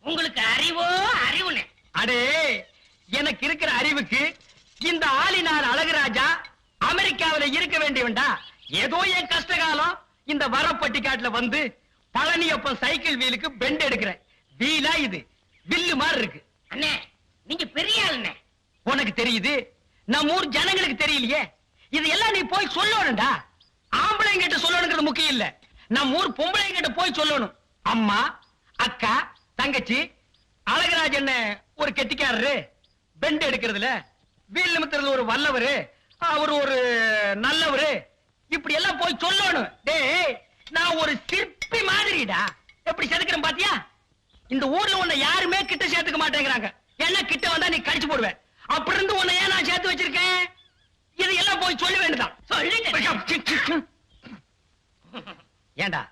உங்களுக்கு அறிவோ அறிவுனே அடே எனக்கு இருக்கிற அறிவுக்கு இந்த ஆளினார் அழகுராஜா அமெரிக்காவில இருக்க வேண்டியவன்டா. ஏதோ என் கஷ்ட காலம் இந்த வரப்பட்டிக்காட்டுல வந்து பழனியப்பன் சைக்கிள் வீலுக்கு பெண்ட் எடுக்கிறேன். வீலா இது. வில்லு மாதிரி இருக்கு. அண்ணே நீங்க பெரிய ஆளுண்ணே. உனக்கு தெரியுது? நம்ம ஊர் ஜனங்களுக்கு தெரியலையே. இது எல்லாம் நீ போய் சொல்லணும்டா. ஆம்பளைங்க கிட்ட சொல்லணுங்கிறது முக்கியம் இல்ல. நம்ம ஊர் பொம்பளைங்க கிட்ட போய் சொல்லணும். அம்மா அக்கா தங்கச்சி அழகராஜன் ஒரு கெட்டிக்காரரு. பெண்ட் எடுக்கிறதுல வீல் நிமித்துறதுல ஒரு வல்லவரு அவர் ஒரு நல்லவரு. இப்படி எல்லாம் போய் சொல்லணும். டேய் நான் ஒரு சிற்பி மாதிரிடா. எப்படி செதுக்கிறேன் பாத்தியா? இந்த ஊர்ல உன்னை யாருமே கிட்ட சேர்த்துக்க மாட்டேங்கிறாங்க. என்ன கிட்ட வந்தா நீ கடிச்சு போடுவேன் அப்படி இருந்து உன்னை ஏன் நான் சேர்த்து வச்சிருக்கேன்? இது எல்லாம் போய் சொல்ல வேண்டியதான் சொல்லுங்க. ஏண்டா?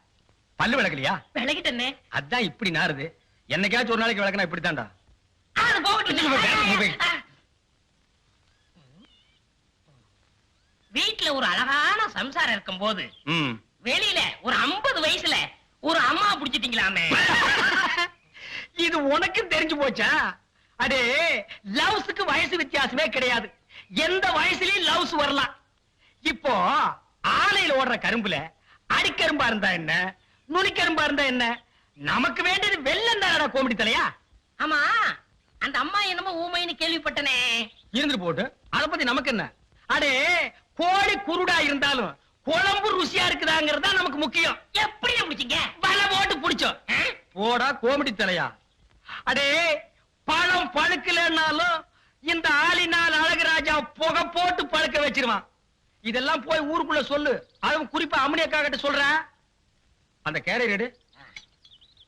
பல்லு விளக்கலையா? விலகிட்டண்ணே அதான் இப்படி நாறுது. என்னைக்காச்சும் ஒரு நாளைக்கு விளக்குனா போகட்டும். வீட்டுல ஒரு அழகான சம்சாரம் இருக்கும் போது வெளியில ஒரு 50 வயசுல ஒரு அம்மா புடிச்சிட்டீங்களாமே. இது உனக்கும் தெரிஞ்சு போச்சா? அடே லவ்ஸுக்கு வயசு வித்தியாசமே கிடையாது. எந்த வயசுலயும் லவ்ஸ் வரலாம். இப்போ ஆலையில ஓடுற கரும்புல அடிக்கரும்பா இருந்தா என்ன? நுனிக்கரும்பா இருந்தா என்ன? நமக்கு வேண்டியது வெள்ளம் தானடா கோமடி தலையா? ஆமா அந்த அம்மா என்னமோ ஊமைன்னு கேள்விப்பட்டனே. இருந்துட்டு போட்டு அத பத்தி நமக்கு என்ன? அடே கோழி குருடா இருந்தாலும் குழம்பு ருசியா இருக்குதாங்கிறது நமக்கு முக்கியம். எப்படி பிடிச்சீங்க வலை போட்டு புடிச்சோம்? போடா கோமடி தலையா. அடே பழம் பழுக்கலன்னாலும் இந்த ஆளினால் அழகுராஜா புகை போட்டு பழுக்க வச்சிருவான். இதெல்லாம் போய் ஊருக்குள்ள சொல்லு. அதுவும் குறிப்பா அம்மனியக்கா கிட்ட சொல்றேன். அந்த கேரை எடு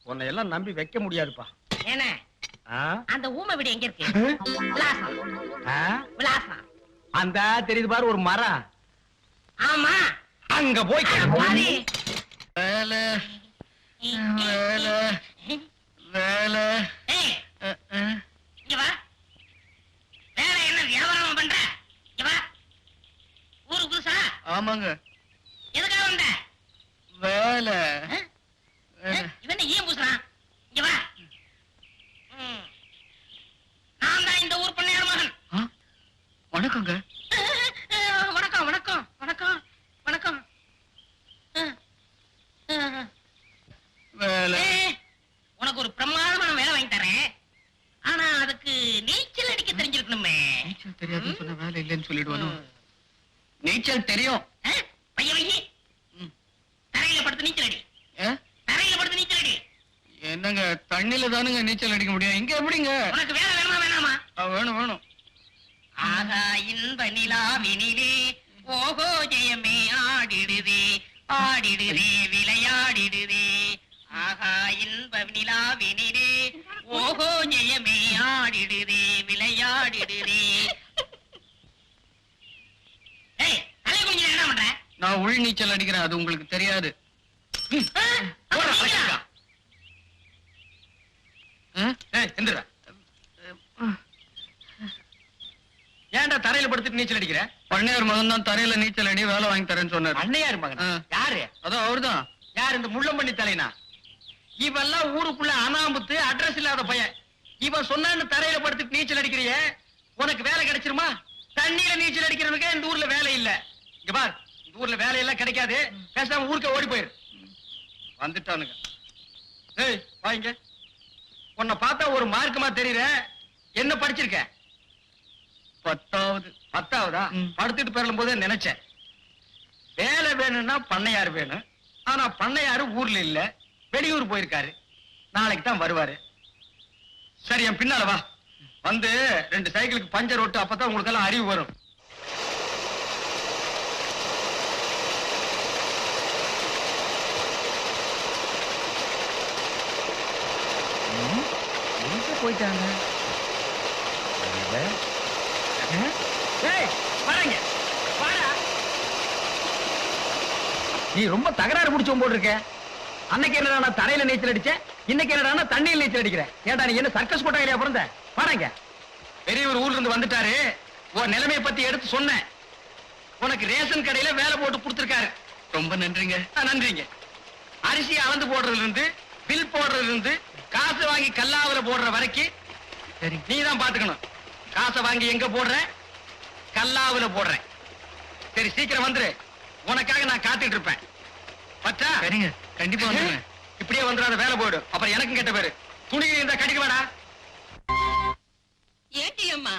உன்னை எல்லாம் நம்பி வைக்க முடியாதுப்பா. என்ன? அந்த ஊமை வீடு எங்க இருக்கு? விலாசம். அந்த தெரியுது பாரு ஒரு மரம். ஆமா. அங்க போய் வேலை. வேலை. வேலை. இங்க வா. வேலை என்ன வியாபாரம் பண்ற? இங்க வா. ஊரு புதுசா? ஆமாங்க. எதுக்காக வந்த? வேலை ஆ? ஆ? இவன் ஏன் பூசுறான் இங்க வா ம். நான் தான் இந்த ஊர் பண்ணையார் மகன் ஆ? வணக்கங்க. வணக்கம் வணக்கம் வணக்கம் வணக்கம். உனக்கு ஒரு பிரமாதமான வேலை வாங்கி தரேன். ஆனா அதுக்கு நீச்சல் அடிக்க தெரிஞ்சிருக்கணுமே. நீச்சல் தெரியாதுன்னு சொன்ன வேலை இல்லைன்னு சொல்லிடுவானோ. நீச்சல் தெரியும். ஆ? பைய வையி. தரையில படுத்து நீச்சல் அடி? தரையில படுத்து நீச்சல் அடி. என்னங்க தண்ணில தானுங்க நீச்சல் அடிக்க முடியும். இங்க எப்படிங்க? உனக்கு வேலை வேணுமா வேணாமா? வேணும் வேணும். ஆகா இன்ப நிலாவினிலே ஓஹோ ஜெயமே ஆடிடுதே ஆடிடுதே விளையாடிடுதே. ஆகா இன்ப நிலாவினிலே ஓஹோ ஜெயமே ஆடிடுதே விளையாடிடுதே. நான் உள் நீச்சல் அடிக்கிறேன் அது உங்களுக்கு தெரியாது. எந்திரா. ஏன்டா தரையில படுத்துட்டு நீச்சல் அடிக்கிற? பண்ணையார் மகன் தான் தரையில நீச்சல் அடி வேலை வாங்கி தரேன்னு சொன்னாரு. அண்ணையார் மகன். யாரு? அதான் அவர்தான். யார் இந்த முள்ளம்பண்ணி தலைனா? இவெல்லாம் ஊருக்குள்ள அனாமுத்து அட்ரஸ் இல்லாத பையன். இவன் சொன்னான்னு தரையில படுத்துட்டு நீச்சல் அடிக்கிறியே? உனக்கு வேலை கிடைச்சிருமா? தண்ணியில நீச்சல் அடிக்கிறவனுக்கு இந்த ஊர்ல வேலை இல்ல. இங்க பார் இந்த ஊர்ல வேலை எல்லாம் கிடைக்காது. பேசாம ஊருக்கு ஓடி போயிரு. வந்துட்டானுங்க. ஏய் வாங்க உன்னை பார்த்தா ஒரு மார்க்கமா தெரியற. என்ன படிச்சிருக்க? பத்தாவது பத்தாவதா. படுத்துட்டு பெறலும் போதே நினைச்சேன். வேலை வேணும்னா பண்ணையார் வேணும். ஆனா பண்ணையாரு ஊர்ல இல்ல. வெளியூர் போயிருக்காரு. நாளைக்கு தான் வருவாரு. சரி என் பின்னால வா. வந்து ரெண்டு சைக்கிளுக்கு பஞ்சர் ஓட்டு அப்பதான் உங்களுக்கு எல்லாம் அறிவு வரும். போயிட்டாங்க. நீ ரொம்ப தகராறு முடிச்சவன் போல் இருக்க அன்னைக்கு என்னடா நான் தரையில நீச்சல் அடிச்சேன்? இன்னைக்கு என்னடா தண்ணியில் நீச்சல் அடிக்கிறேன்? ஏன்டா நீ என்ன சர்க்கஸ் கொட்டாயிலையா பிறந்த? பாருங்க பெரியவர் ஊர்ல இருந்து வந்துட்டாரு. உன் நிலைமையை பத்தி எடுத்து சொன்னேன். உனக்கு ரேஷன் கடையில வேலை போட்டு கொடுத்துருக்காரு. ரொம்ப நன்றிங்க. ஆ, நன்றிங்க. அரிசி அளந்து போடுறதுல இருந்து பில் போடுறதுல இருந்து காசு வாங்கி கல்லாவில போடுற வரைக்கும் சரி நீ தான் பாத்துக்கணும் காசை வாங்கி எங்க போடுற கல்லாவுல போடுறேன். சரி சீக்கிரம் வந்துரு. உனக்காக நான் காத்துட்டு இருப்பேன். பச்சா? சரிங்க கண்டிப்பா வந்துடுறேன் இப்படியே வந்துடாத வேலை போயிடும். அப்புறம் எனக்கும் கெட்ட பேரு. துணி இருந்தா கடிக்க வேடா. ஏண்டி அம்மா?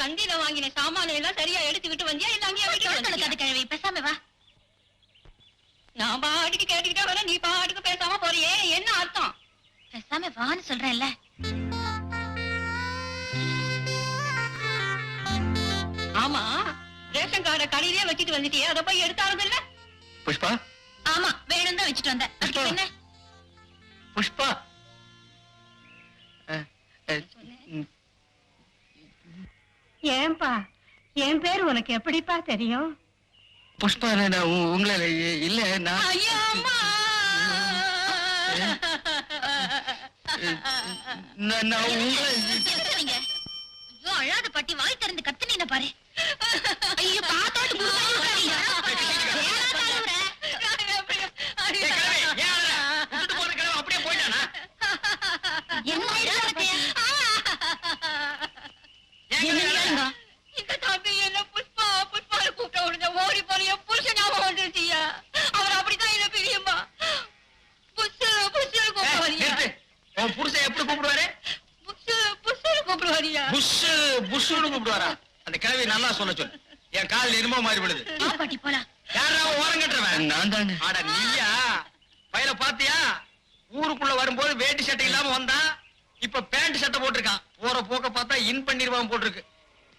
சந்தையில வாங்கின சாமான எல்லாம் சரியா எடுத்துக்கிட்டு வந்தியா? இல்ல அங்கேயே வந்தியா? கிழவி பேசாம வா. நான் பாட்டுக்கு கேட்டுக்கிட்டே வரேன். நீ பாட்டுக்கு பேசாம போறியே. என்ன அர்த்தம்? பேசாம வான்னு சொல்றேன்ல. ரேஷன் கார்டை கடையிலே வச்சுட்டு வந்துட்டியே அதை போய் எடுத்தாலும் இல்ல புஷ்பா ஆமா வேணும் தான் வச்சுட்டு வந்தேன் அதுக்கு புஷ்பா. என்ன ஏன்பா என் பேர் உனக்கு எப்படிப்பா தெரியும் புஷ்பா நான் உ- உங்களை இல்ல நான் நான் உங்களை அழாத பாட்டி வாய் திறந்து கத்துனீங்க பாரு ஐயோ பாத்தோட்டு புருஷன் எப்படி கூப்பிடுவாரு? புஷு புஷு கூப்பிடுவாரியா புஷ் புஷ்னு கூப்பிடுவாரா? அந்த கிழவி நல்லா சொல்ல சொல்லு என் காதுல எருமோ மாறி விடுது பாட்டி போலாம் யாரா ஓரம் கட்டுறவன்? நான் தாங்க அட நீயா? பையல பாத்தியா? ஊருக்குள்ள வரும்போது வேட்டி சட்டை இல்லாம வந்தான் இப்ப பேண்ட் சட்டை போட்டிருக்கான். போற போக்க பார்த்தா இன் பண்ணிருவான் போட்டிருக்கு.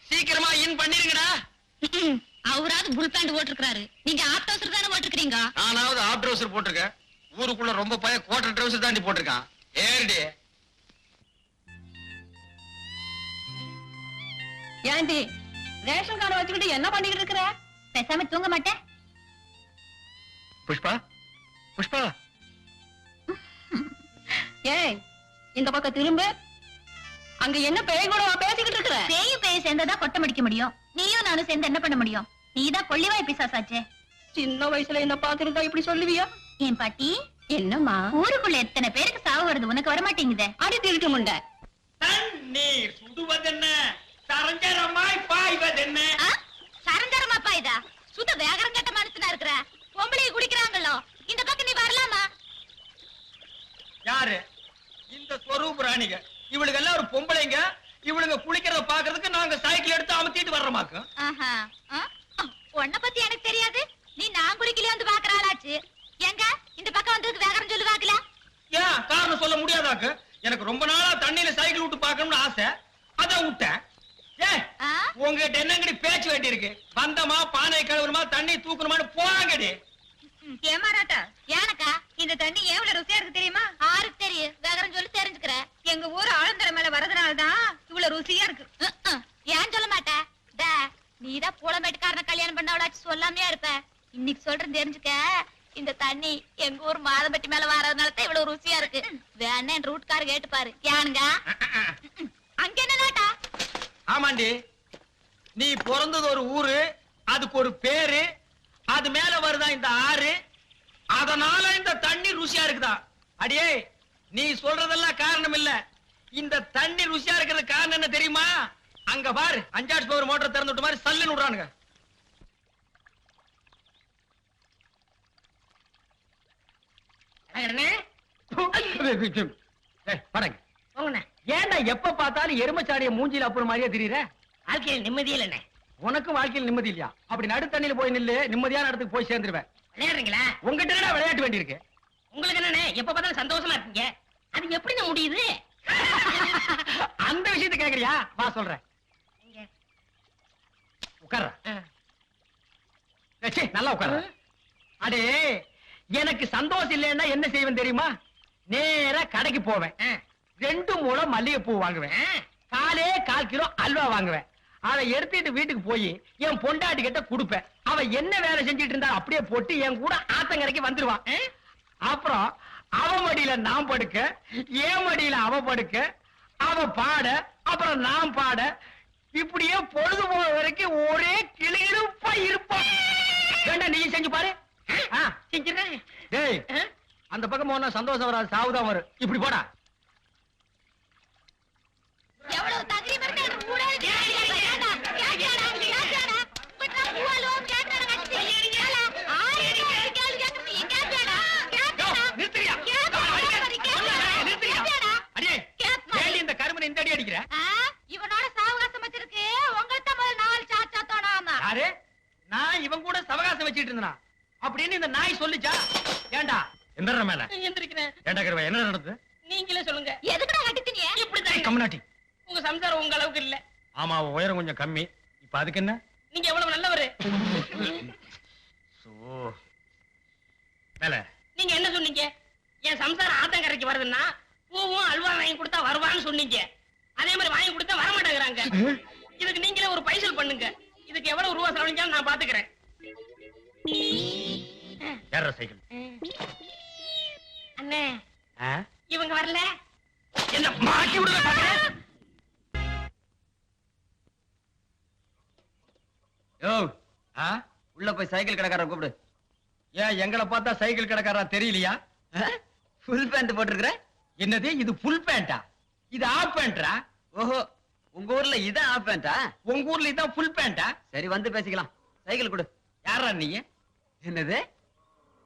சீக்கிரமா இன் பண்ணிருங்கடா. அவராவது புல் பேண்ட் போட்டிருக்காரு நீங்க ஆப் டவுசர் தானே போட்டிருக்கீங்க நானாவது ஆப் ட்ரௌசர் போட்டிருக்கேன். ஊருக்குள்ள ரொம்ப பய கோட்டர் ட்ரௌசர் தாண்டி போட்டிருக்கான். ஏறிடி. ஏண்டி? ரேஷன் கார்டை வச்சுக்கிட்டு என்ன பண்ணிக்கிட்டு இருக்கிற? பேசாம தூங்க மாட்டேன். புஷ்பா? புஷ்பா? ஏய் இந்த பக்கம் திரும்ப. அங்க என்ன பேய் கூட பேசிக்கிட்டு இருக்கிற? பேயும் பேய் சேர்ந்ததா கொட்டம் அடிக்க முடியும். நீயும் நானும் சேர்ந்து என்ன பண்ண முடியும்? நீதான் கொள்ளிவாய் பிசாசாச்சே. சின்ன வயசுல என்ன பாத்துருந்தா இப்படி சொல்லுவியா? என் பாட்டி? என்னம்மா? ஊருக்குள்ள எத்தனை பேருக்கு சாவு வருது? உனக்கு வர மாட்டேங்குதே அடி திருட்டு முண்டை. தண்ணீர் சுடுவதென்ன? சரஞ்சரமாய் பாய்வதென்ன சரஞ்சரமாப்பா இதா சுத்த வேகரம் கட்ட மனுஷனா இருக்கிற? பொம்பளை குடிக்கிறாங்களோ? இந்த பக்கம் நீ வரலாமா? யாரு? இந்த ஸ்வரூப் ராணிக. இவளுக்கு எல்லாம் ஒரு பொம்பளைங்க. இவளுங்க குளிக்கிறத பாக்குறதுக்கு நாங்க சைக்கிள் எடுத்து அமுத்திட்டு ஆ? உன்னை பத்தி எனக்கு தெரியாது. நீ நான் குடிக்கல வந்து பாக்குறாளாச்சு எங்க? இந்த பக்கம் வந்ததுக்கு வேகரம் சொல்லு பாக்கல ஏன்? காரணம் சொல்ல முடியாதாக்கு? எனக்கு ரொம்ப நாளா தண்ணியில சைக்கிள் விட்டு பார்க்கணும்னு ஆசை. அதான் விட்டேன்? உங்ககிட்ட என்னங்கடி பேச்சு வேண்டி இருக்கு வந்தமா பானை கழுவுறமா தண்ணி தூக்கணுமான்னு போறாங்கடி ஏமாறாட்டா ஏனக்கா இந்த தண்ணி எவ்வளவு ருசியா இருக்கு தெரியுமா ஆருக்கு தெரியும் வேகரம் சொல்லி தெரிஞ்சுக்கிற எங்க ஊர் ஆழந்தர மேல வரதுனாலதான் இவ்வளவு ருசியா இருக்கு ஏன் சொல்ல மாட்டே டே நீதான் புலம்பேட்டுக்காரன கல்யாணம் பண்ணவளாச்சு சொல்லாமையா இருப்ப இன்னைக்கு சொல்றேன் தெரிஞ்சுக்க இந்த தண்ணி எங்க ஊர் மாதம்பட்டி மேல வரதுனால தான் இவ்வளவு ருசியா இருக்கு வேணா என் ரூட்கார கேட்டு பாரு ஏனுங்க அங்க என்ன நாட்டா ஆமாண்டி நீ பிறந்தது ஒரு ஊரு அதுக்கு ஒரு பேரு அது மேல வருதா இந்த ஆறு அதனால இந்த தண்ணி ருசியா இருக்குதா? அடியே நீ சொல்றதெல்லாம் காரணம் இல்ல. இந்த தண்ணி ருசியா இருக்கிறது காரணம் என்ன தெரியுமா? அங்க பாரு அஞ்சாட்சி பவர் மோட்டர் திறந்து விட்ட மாதிரி சல்லுன்னு விடுறானுங்க. ஏன்டா எப்ப பார்த்தாலும் எருமச்சாடிய மூஞ்சில அப்புறம் மாதிரியே தெரியுற? வாழ்க்கையில் நிம்மதியே இல்லைண்ணே. உனக்கு வாழ்க்கையில் நிம்மதி இல்லையா? அப்படி நடு தண்ணியில போய் நில்லு நிம்மதியான இடத்துக்கு போய் சேர்ந்துருவேன். விளையாடுறீங்களா? உங்ககிட்ட விளையாட்டு வேண்டி இருக்கு உங்களுக்கு என்னண்ணே எப்ப பார்த்தாலும் சந்தோஷமா இருக்கீங்க? அது எப்படிங்க முடியுது? அந்த விஷயத்தை கேக்குறியா? வா சொல்றேன். உட்கார்ற. நல்லா உட்கார்ற. அடே எனக்கு சந்தோஷம் இல்லைன்னா என்ன செய்வேன் தெரியுமா? நேரா கடைக்கு போவேன். ரெண்டு மூலம் மல்லிகைப்பூ வாங்குவேன். காலே கால் கிலோ அல்வா வாங்குவேன். அதை எடுத்துட்டு வீட்டுக்கு போய் என் பொண்டாட்டி கிட்ட கொடுப்பேன். அவ என்ன வேலை செஞ்சுட்டு இருந்தா அப்படியே போட்டு என் கூட ஆத்தங்கரைக்கு வந்துருவான் அப்புறம் அவ மடியில நான் படுக்க என் மடியில அவ படுக்க அவ பாட அப்புறம் நான் பாட இப்படியே பொழுது போற வரைக்கும் ஒரே கிளியிருப்பா இருப்போம் வேண்டாம் நீ செஞ்சு பாரு. ஆ, செஞ்சிடறேன் டேய் அந்த பக்கம் போனா சந்தோஷம் வராது சாவுதான் வரும். இப்படி போடா. எவ்வளவு தகுதி இருந்தா எனக்கு கூட கேட்டியாடா கேட்டியாடா கேட்டியாடா பட்டா பூவாலோ கேட்டியாடா கட்டி ஏல ஆயிரம் கேள்வி கேட்கறது கேட்டியாடா கேட்டியாடா நிறுத்துறியா? நிறுத்துறியா? அடியே, ஏண்டி இந்த கருமனை இந்த அடி அடிக்கிற? இவனோட சாவகாசம் வச்சிருக்கு. உங்கள்ட்ட முதல் நாலு சாச்சா தோணாம யாரு? நான் இவன் கூட சவகாசம் வச்சிட்டு இருந்தனா? அப்படின்னு இந்த நாய் சொல்லுச்சா? ஏண்டா? எந்திர மேல. எந்திரிக்கிறேன். ஏண்டா கருவா என்ன நடந்தது? நீங்களே சொல்லுங்க. எதுக்குடா இப்படிதான் கம்னாட்டி உங்க சம்சாரம் உங்க அளவுக்கு இல்ல. ஆமா உயரம் கொஞ்சம் கம்மி. இப்ப அதுக்கு என்ன? நீங்க எவ்வளவு நல்லவரு? சோ. மேல. நீங்க என்ன சொன்னீங்க? என் சம்சாரம் ஆத்தங்கரைக்கு வருதுன்னா பூவும் அல்வா வாங்கி கொடுத்தா வருவான்னு சொன்னீங்க. அதே மாதிரி வாங்கி கொடுத்தா வர மாட்டேங்கிறாங்க இதுக்கு நீங்களே ஒரு பைசல் பண்ணுங்க. இதுக்கு எவ்வளவு ரூபா செலவழிஞ்சாலும் நான் பாத்துக்கிறேன். சைக்கிள். அண்ணே. ஆ? இவங்க வரல. என்ன மாட்டி ஆ? உள்ள போய் சைக்கிள் கடைக்காரரை கூப்பிடு. ஏன் எங்களை பார்த்தா சைக்கிள் கடைக்காரா தெரியலையா? ஃபுல் பேண்ட் போட்டிருக்கிற? என்னது இது ஃபுல் பேண்டா இது ஆஃப் பேண்டா ஓஹோ உங்க ஊர்ல இதான் ஆஃப் பேண்டா உங்க ஊர்ல இதான் ஃபுல் பேண்டா சரி வந்து பேசிக்கலாம். சைக்கிள் கொடு. யாரா நீ? என்னது?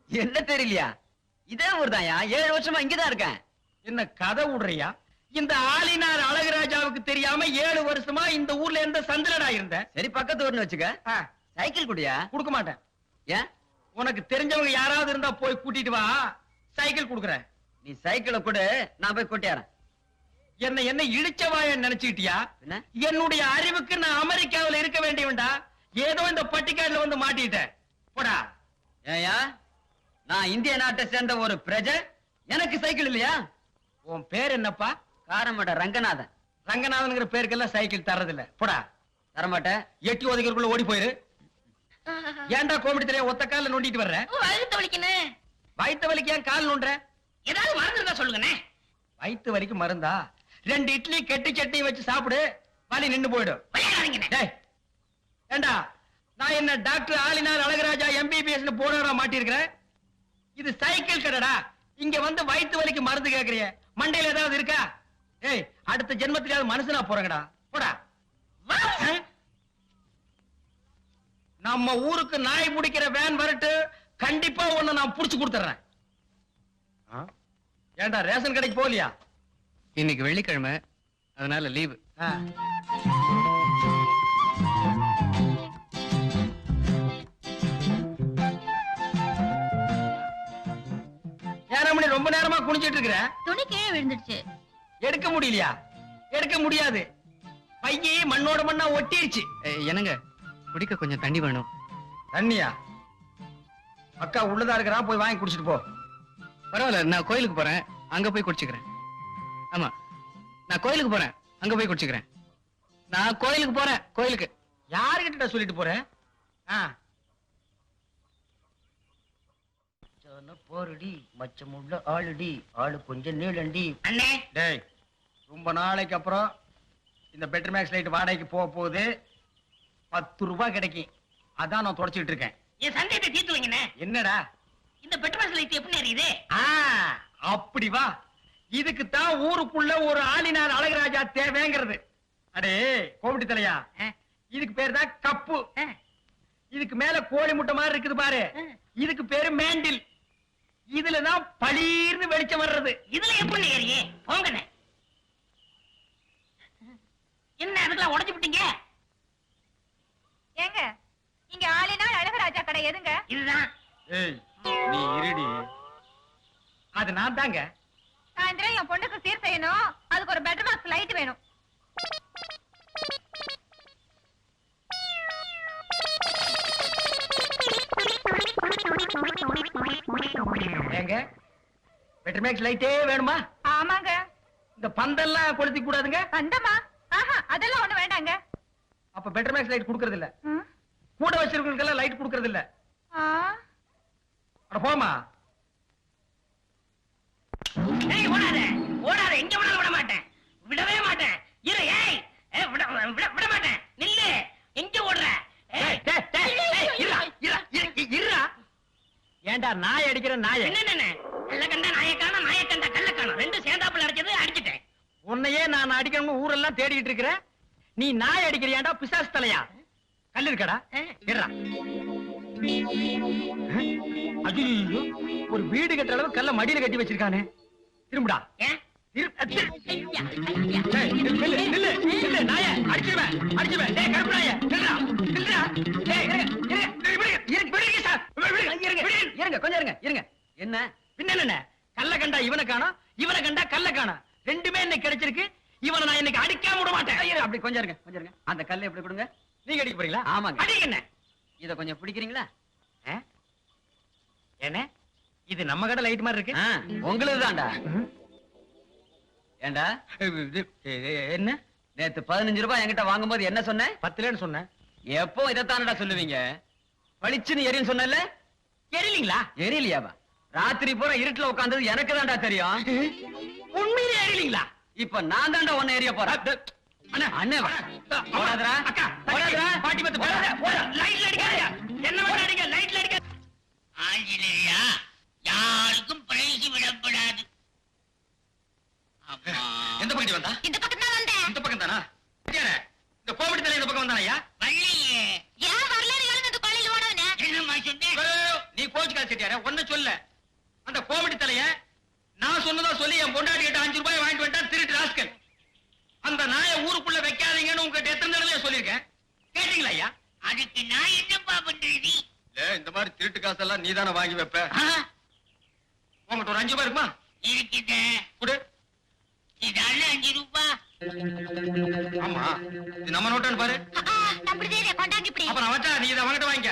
என்ன தெரியலையா? இதே ஊர் தான்யா ஏழு வருஷமா இங்கதான் இருக்கேன். என்ன கதை விடுறியா? இந்த ஆளினார் அழகுராஜாவுக்கு தெரியாம ஏழு வருஷமா இந்த ஊர்ல எந்த சந்திரடா இருந்த சரி பக்கத்து ஊர்னு வச்சுக்க. சைக்கிள் குடியா? கொடுக்க மாட்டேன். ஏன்? உனக்கு தெரிஞ்சவங்க யாராவது இருந்தா போய் கூட்டிட்டு வா. சைக்கிள் கொடுக்குறேன். நீ சைக்கிளை கொடு நான் போய் கொட்டியாரன் என்ன என்ன இழிச்சவாய நினைச்சுக்கிட்டியா? என்ன? என்னுடைய அறிவுக்கு நான் அமெரிக்காவுல இருக்க வேண்டியவன்டா? ஏதோ இந்த பட்டிக்காடுல வந்து மாட்டிட்டேன். போடா. ஏயா நான் இந்திய நாட்டை சேர்ந்த ஒரு பிரஜை. எனக்கு சைக்கிள் இல்லையா? உன் பேர் என்னப்பா? காரமட ரங்கநாதன். ரங்கநாதன்ங்கிற பேருக்கெல்லாம் சைக்கிள் தர்றதில்ல. போடா. தரமாட்டேன். எட்டி ஒதுக்கிறதுக்குள்ள ஓடி போயிரு. ஏன்டா கோமடி தெரிய ஒத்த கால நோண்டிட்டு வர்ற? அழுத்த வலிக்கண்ணே வயித்து வலிக்கு ஏன் கால் நோண்டுற? ஏதாவது மறந்து இருந்தா சொல்லுங்கண்ணே. வயித்து வலிக்கு மருந்தா? ரெண்டு இட்லி கெட்டி சட்னி வச்சு சாப்பிடு வலி நின்னு போயிடும். ஏண்டா நான் என்ன டாக்டர் ஆலினார் அழகராஜா எம்பிபிஎஸ் போனவரா மாட்டிருக்கிறேன் இது சைக்கிள் கடைடா. இங்க வந்து வயித்து வலிக்கு மருந்து கேக்குறிய. மண்டையில ஏதாவது இருக்கா? ஏய் அடுத்த ஜென்மத்திலாவது மனுஷனா போறங்கடா. போடா? நம்ம ஊருக்கு நாய் பிடிக்கிற வேன் வரட்டு கண்டிப்பா உன்னை நான் புடிச்சு கொடுத்துறேன் ஆ? ஏன்டா ரேஷன் கடைக்கு போகலையா? இன்னைக்கு வெள்ளிக்கிழமை அதனால லீவு ஆ. ஏன் மணி ரொம்ப நேரமா குனிஞ்சிட்டு இருக்கிற? துணி கீழே விழுந்துடுச்சு. எடுக்க முடியலையா? எடுக்க முடியாது. பையே மண்ணோட மண்ணா ஒட்டிருச்சு. என்னங்க? குடிக்க கொஞ்சம் தண்ணி வேணும். தண்ணியா? அக்கா உள்ளதா இருக்கிறா போய் வாங்கி குடிச்சிட்டு போ. பரவாயில்ல நான் கோயிலுக்கு போறேன். அங்க போய் குடிச்சுக்கிறேன். ஆமா. நான் கோயிலுக்கு போறேன். அங்க போய் குடிச்சுக்கிறேன். நான் கோயிலுக்கு போறேன். கோயிலுக்கு. யாருகிட்ட சொல்லிட்டு போற? ஆ. போருடி மச்சமுள்ள ஆளுடி ஆளு கொஞ்சம் நீளண்டி. அண்ணே. டேய் ரொம்ப நாளைக்கு அப்புறம் இந்த பெட்டர் மேக்ஸ் லைட் வாடகைக்கு போக போகுது. பத்து ரூபாய் கிடைக்கும். அதான் நான் தொடச்சிட்டு இருக்கேன். என் சந்தேகத்தை தீர்த்து வைங்கண்ணே. என்னடா? இந்த பெட்ரோல் லைட் எப்படி ஆ அப்படி வா. இதுக்கு தான் ஊருக்குள்ள ஒரு ஆளினார் அழகராஜா தேவைங்கிறது. அடே கோமிட்டி தலையா? ஆ. இதுக்கு பேர் தான் கப்பு. இதுக்கு மேல கோழி முட்டை மாதிரி இருக்குது பாரு. இதுக்கு பேரு மேண்டில். இதுல தான் பளீர்னு வெளிச்சம் வர்றது. இதுல எப்படி ஏறியே போங்கண்ணே. என்ன அதுக்கெல்லாம் உடைச்சு விட்டீங்க? ஏங்க இங்க ஆளினால் அழகராஜா கடை எதுங்க? இதுதான். ஏய் நீ இருடி. அது நான் தாங்க. சாயந்தரம் என் பொண்ணுக்கு சீர் செய்யணும். அதுக்கு ஒரு பெட்டர் பாக்ஸ் லைட் வேணும். ஏங்க பெட்டர் மேக்ஸ் லைட்டே வேணுமா? ஆமாங்க. இந்த பந்தெல்லாம் கொளுத்தி கூடாதுங்க. வந்தமா ஆஹா அதெல்லாம் ஒண்ணு வேண்டாங்க. அப்ப பெட்டர் மேக்ஸ் லைட் கொடுக்கறது இல்ல. கூட வச்சிருக்கவங்களுக்கெல்லாம் லைட் கொடுக்கறது இல்ல. அட போமா ஏய் ஓடாத. ஓடாத. எங்க வேணாலும் விட மாட்டேன். விடவே மாட்டேன். இரு ஏய். விட விட விட மாட்டேன். நில்லு. எங்க ஓடுற? இருடா, இருடா, இருடா. ஏன்டா நாய் அடிக்கிற நாய? என்ன கள்ள கண்டா நாய காணோம் நாய கண்டா கள்ள காணோம். ரெண்டும் சேர்ந்தாப்புல அடிச்சது அடிச்சிட்டேன். உன்னையே நான் அடிக்கணும்னு ஊரெல்லாம் தேடிட்டு இருக்கிற. நீ நாய் அடிக்கிறியாண்டா பிசாசு தலையா? கல் இருக்கடா? ஐயோ. ஒரு வீடு கட்டுற அளவு கல்ல மடியில கட்டி வச்சிருக்கானே. திரும்புடா. என்ன? பின்ன கல்ல கண்டா இவனை காணோம் இவனை கண்டா கல்ல காணோம் ரெண்டுமே இன்னைக்கு கிடைச்சிருக்கு. இவனை நான் இன்னைக்கு அடிக்காம விட மாட்டேன். அப்படி கொஞ்சம் இருங்க கொஞ்சம் இருங்க. அந்த கல்லை எப்படி கொடுங்க? நீங்க அடிக்க போறீங்களா? ஆமாங்க. என்ன? இத கொஞ்சம் பிடிக்கிறீங்களா? என்ன? இது நம்ம கடை லைட் மாதிரி இருக்கு. தான்டா. ஏண்டா? என்ன? நேத்து பதினஞ்சு ரூபாய் என்கிட்ட வாங்கும்போது என்ன சொன்னேன் பத்துலன்னு சொன்னேன் எப்போ இதைத்தானடா சொல்லுவீங்க? பளிச்சுன்னு எரியும் சொன்னல எரியலீங்களா எரியலையாவா? ராத்திரி பூரா இருட்டுல உட்கார்ந்தது எனக்கு தான்டா தெரியும். உண்மையிலே எரியலீங்களா இப்ப நான் தான்டா ஒன்னு எரிய போறேன். என்ன அடிக்க லைட்ல அடிக்க ஆஞ்சநேயா யாருக்கும் பிரைஸ் விடப்படாது. அப்பா எந்த பக்கம் வந்தா? இந்த பக்கம் தான் வந்தேன். இந்த பக்கம் தானா? இந்த கோமடி தலை இந்த பக்கம் வந்தானயா வள்ளியே. ஏன் வரலன்னு எழுந்தது கொள்ளையில ஓடவனே என்னம்மா சொன்னேன் நீ கோச்சுக்காத செட்டியார ஒண்ணு சொல்ல. அந்த கோமடி தலைய நான் சொன்னதா சொல்லி என் பொண்டாட்டி கிட்ட அஞ்சு ரூபாய் வாங்கிட்டு வந்துட்டா திருட்டு ராஸ்கல். அந்த நாயை ஊருக்குள்ள வைக்காதீங்கன்னு உங்ககிட்ட எத்தனை தடவை சொல்லியிருக்கேன்? கேட்டீங்களா ஐயா? அதுக்கு நான் என்னப்பா பண்றது இந்த மாதிரி திருட்டு காசெல்லாம் நீ தானே வாங்கி வைப்ப? உங்ககிட்ட ஒரு அஞ்சு ரூபாய் இருக்குமா? இருக்குது கொடு. இதால அஞ்சு ரூபா? ஆமா. இது நம்ம நோட்டான்னு பாரு. தெரிய கொண்டாங்க இப்படி. அப்புறம் வச்சா நீ இதை வாங்கிட்டு வாங்கிக்க.